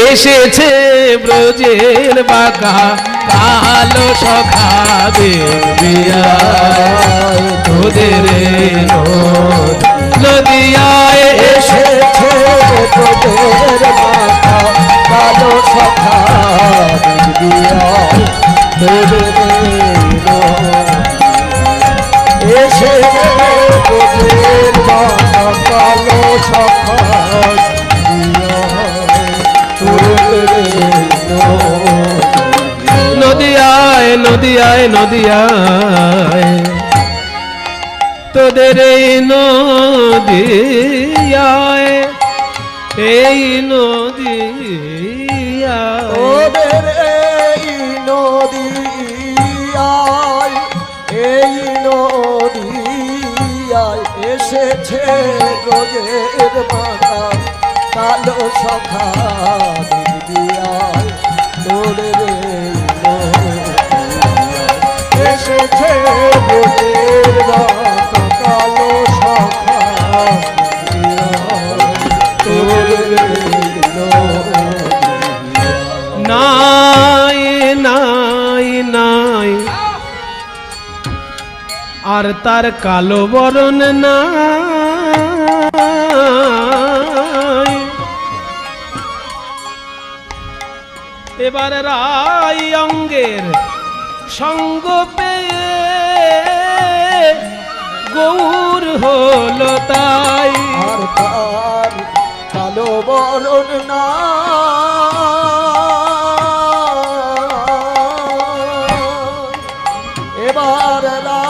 এসেছে ব্রজের বাঁকা কালো সখা দেবিয়া তোদের নদ নদিয়ায় এসে এসেছে কালো সখা। নদিয়ায় নদিয়ায়। তোদের এই নদিয়ায় এই নদিয়ায়। তোদের এই নদীয়ায় এই নদীয়ায় এসেছে রোজের মাথা কালো সখা নাই নাই আর তার কালো বরণ না এবার রায় অঙ্গের সঙ্গ পেয়ে হলো তাই। কালো বরণ না। এবার রা